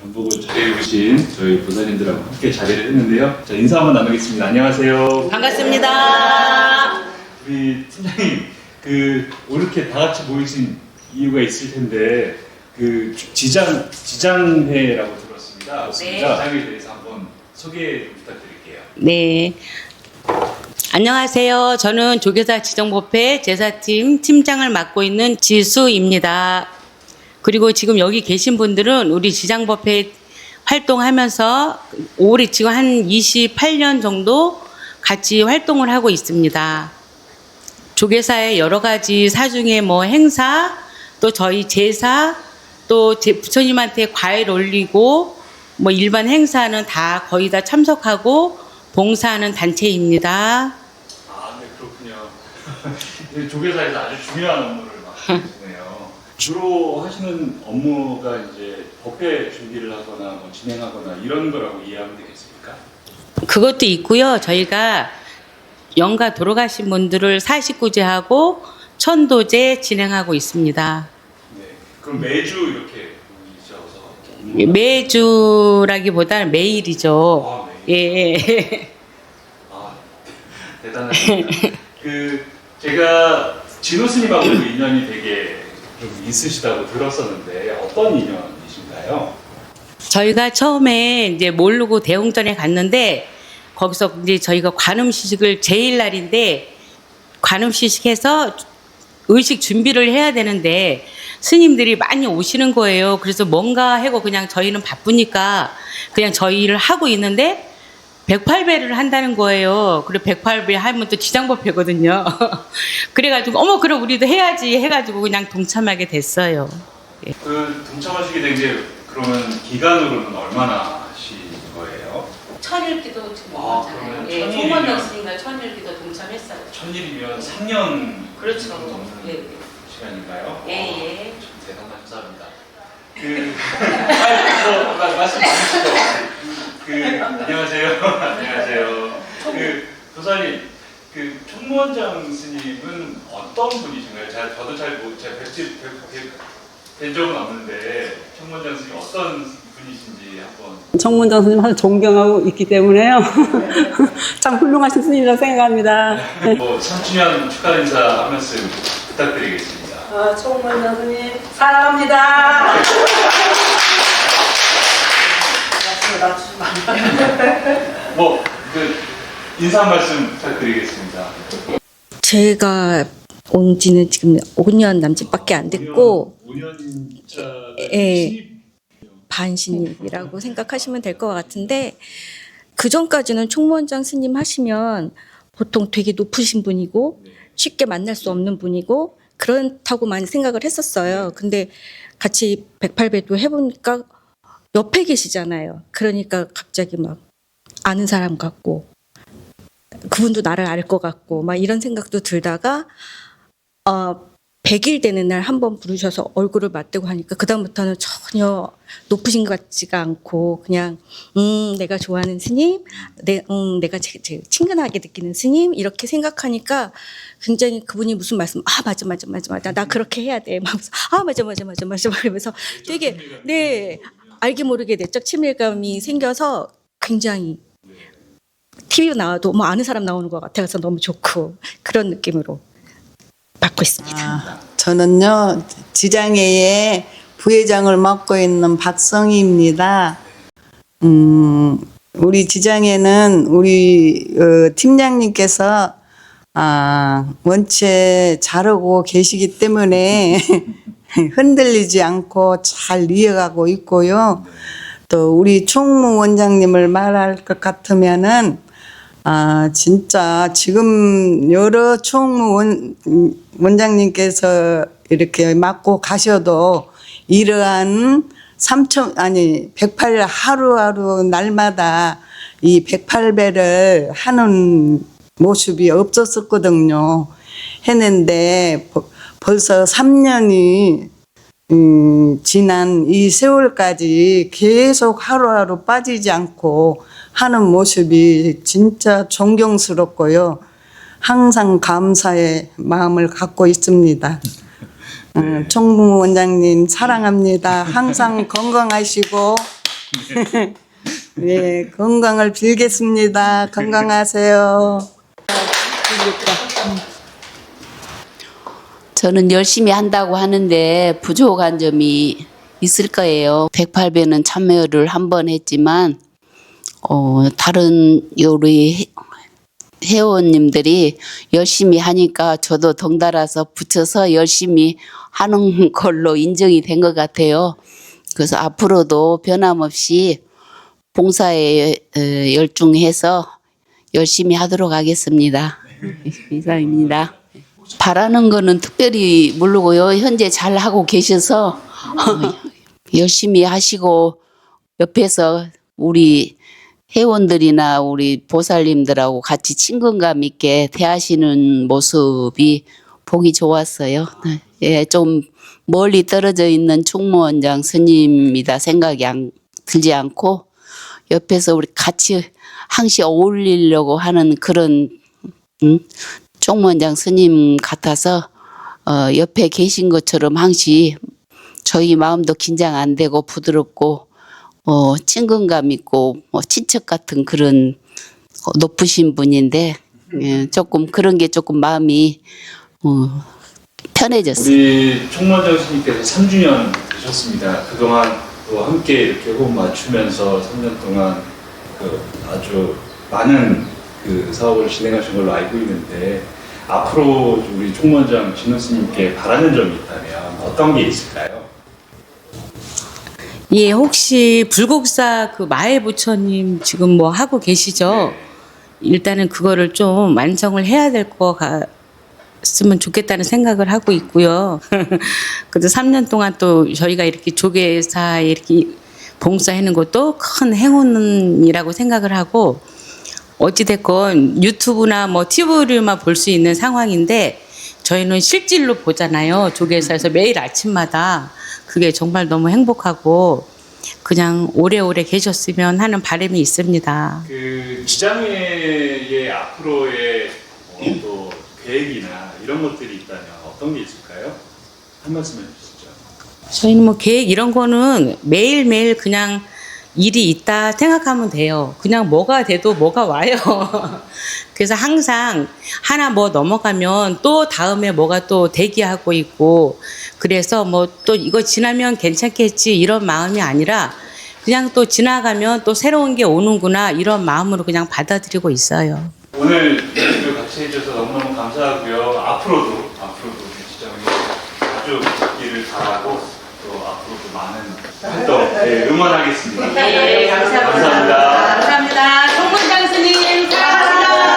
반복을 잘해주신 저희 보사님들하고 함께 자리를 했는데요. 자, 인사 한번 나누겠습니다. 안녕하세요. 반갑습니다. 우리 팀장님, 그, 이렇게 다 같이 모이신 이유가 있을 텐데, 그, 지장, 지장회라고 들었습니다. 네. 지장에 대해서 한번 소개 부탁드릴게요. 네. 안녕하세요. 저는 조계사 지정법회 제사팀 팀장을 맡고 있는 지수입니다. 그리고 지금 여기 계신 분들은 우리 지장법회 활동하면서 올해 지금 한 28년 정도 같이 활동을 하고 있습니다. 조계사의 여러 가지 사중에 뭐 행사, 또 저희 제사, 또 제 부처님한테 과일 올리고 뭐 일반 행사는 다 거의 다 참석하고 봉사하는 단체입니다. 아, 네, 그렇군요. 네, 조계사에서 아주 중요한 업무를 맡고 계시네요. 주로 하시는 업무가 이제 법회 준비를 하거나 뭐 진행하거나 이런 거라고 이해하면 되겠습니까? 그것도 있고요. 저희가 영가 돌아가신 분들을 사식구제하고 천도제 진행하고 있습니다. 네. 그럼 매주 이렇게 모이셔서 매주라기보다는 매일이죠. 아, 네. 예. 아, 대단하십니다. 그 제가 진호 스님하고도 인연이 되게 좀 있으시다고 들었었는데 어떤 인연이신가요? 저희가 처음에 이제 모르고 대웅전에 갔는데 거기서 이제 저희가 관음 시식을 제일 날인데 관음 시식해서 의식 준비를 해야 되는데 스님들이 많이 오시는 거예요. 그래서 뭔가 하고 그냥 저희는 바쁘니까 그냥 저희 일을 하고 있는데 108배를 한다는 거예요. 그리고 108배 하면 또 지장법회거든요. 그래가지고 어머 그럼 우리도 해야지 해가지고 그냥 동참하게 됐어요. 그 동참하시게 된 게 그러면 기간으로는 얼마나 하신 거예요? 천일기도 지금 아, 그러면 예, 천일이면- 총무원 스님과 천일기도 동참했어요. 천일이면 3년 그렇죠. 넘는 예. 시간인가요? 예, 예. 참 대단한 사람이다. 그, 아니, 뭐, 마- 말씀 나누시죠. 그, 안녕하세요. 안녕하세요. 그, 도사님, 그, 총무원장 스님은 어떤 분이신가요? 잘, 저도 잘, 못, 제가 뵙지, 뵙, 뵙, 뵌 적은 없는데, 총무원장 스님 어떤 분이신지 한번. 정문장 스님 아주 존경하고 있기 때문에요. 참 훌륭하신 스님이라고 생각합니다. 뭐, 3주년 축하 인사 한 말씀 부탁드리겠습니다. 아, 스님 사랑합니다. 뭐, 그, 인사 한 말씀 부탁드리겠습니다. 제가 온 지는 지금 5년 남짓밖에 안 됐고 5년차 예. 반신입이라고 생각하시면 될 것 같은데 그 전까지는 총무원장 스님 하시면 보통 되게 높으신 분이고 쉽게 만날 수 없는 분이고 그렇다고 많이 생각을 했었어요. 근데 같이 108배도 해보니까 옆에 계시잖아요. 그러니까 갑자기 막 아는 사람 같고 그분도 나를 알 것 같고 막 이런 생각도 들다가 어 100일 되는 날 한 번 부르셔서 얼굴을 맞대고 하니까 그다음부터는 전혀 높으신 것 같지가 않고 그냥 음 내가 좋아하는 스님 내, 음, 내가 제일, 제일 친근하게 느끼는 스님 이렇게 생각하니까 굉장히 그분이 무슨 말씀 아 맞아 맞아 맞아 맞아. 나 그렇게 해야 돼. 막 아 맞아 맞아 맞아 맞아. 그러면서 되게 네 알게 모르게 내적 친밀감이 생겨서 굉장히 TV 나와도 뭐 아는 사람 나오는 것 같아서 너무 좋고 그런 느낌으로 받고 있습니다. 아, 저는요 지장회의 부회장을 맡고 있는 박성희입니다. 음, 우리 지장회는 우리 어, 팀장님께서 아, 원체 잘하고 계시기 때문에 흔들리지 않고 잘 이어가고 있고요. 또 우리 총무 원장님을 말할 것 같으면은 아, 진짜 지금 여러 총무 원, 음, 원장님께서 이렇게 맡고 가셔도 이러한 삼천 아니 108 하루하루 날마다 이 108배를 하는 모습이 없었었거든요. 했는데 버- 벌써 3년이 음, 지난 이 세월까지 계속 하루하루 빠지지 않고 하는 모습이 진짜 존경스럽고요. 항상 감사의 마음을 갖고 있습니다. 어, 총무 원장님 사랑합니다. 항상 건강하시고 네, 건강을 빌겠습니다. 건강하세요. 저는 열심히 한다고 하는데 부족한 점이 있을 거예요. 108배는 참여를 한 번 했지만 어, 다른 회- 회원님들이 열심히 하니까 저도 덩달아서 붙여서 열심히 하는 걸로 인정이 된 것 같아요. 그래서 앞으로도 변함없이 봉사에 어, 열중해서 열심히 하도록 하겠습니다. 이상입니다. 바라는 거는 특별히 모르고요. 현재 잘 하고 계셔서 어, 열심히 하시고 옆에서 우리 회원들이나 우리 보살님들하고 같이 친근감 있게 대하시는 모습이 보기 좋았어요. 네. 예, 좀 멀리 떨어져 있는 총무원장 스님이다 생각이 안, 들지 않고 옆에서 우리 같이 항시 어울리려고 하는 그런 음, 총무원장 스님 같아서 어, 옆에 계신 것처럼 항시 저희 마음도 긴장 안 되고 부드럽고 어, 친근감 있고 뭐 친척 같은 그런 어, 높으신 분인데 예, 조금 그런 게 조금 마음이 어, 편해졌어요. 우리 총무원장 스님께서 3주년 되셨습니다. 그동안 또 함께 이렇게 호흡 맞추면서 3년 동안 그 아주 많은 그 사업을 진행하신 걸로 알고 있는데 앞으로 우리 총무원장 진호 스님께 바라는 점이 있다면 어떤 게 있을까요? 예, 혹시 불국사 그 마해 부처님 지금 뭐 하고 계시죠? 일단은 그거를 좀 완성을 해야 될것 같으면 좋겠다는 생각을 하고 있고요. 그래도 3년 동안 또 저희가 이렇게 조계사에 이렇게 봉사하는 것도 큰 행운이라고 생각을 하고 어찌됐건 유튜브나 뭐 TV로만 볼 수 있는 상황인데 저희는 실질로 보잖아요. 조계사에서 매일 아침마다 그게 정말 너무 행복하고 그냥 오래오래 계셨으면 하는 바람이 있습니다. 그 지장회의 앞으로의 어, 또 계획이나 이런 것들이 있다면 어떤 게 있을까요? 한 말씀 해주시죠. 저희는 뭐 계획 이런 거는 매일매일 그냥 일이 있다 생각하면 돼요. 그냥 뭐가 돼도 뭐가 와요. 그래서 항상 하나 뭐 넘어가면 또 다음에 뭐가 또 대기하고 있고 그래서 뭐 또 이거 지나면 괜찮겠지 이런 마음이 아니라 그냥 또 지나가면 또 새로운 게 오는구나 이런 마음으로 그냥 받아들이고 있어요. 오늘 인터뷰 같이 해주셔서 너무너무 감사하고요. 앞으로도 앞으로도 지장회 아주 일을 잘하고 또 앞으로도 많은 활동 네, 응원하겠습니다. 네, 감사합니다. 감사합니다. 감사합니다. 송문장 스님 사랑합니다.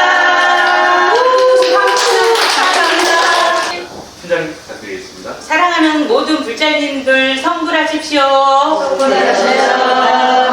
팀장 부탁드리겠습니다. 사랑하는 모든 불자님들 성불하십시오. 네, 고맙습니다.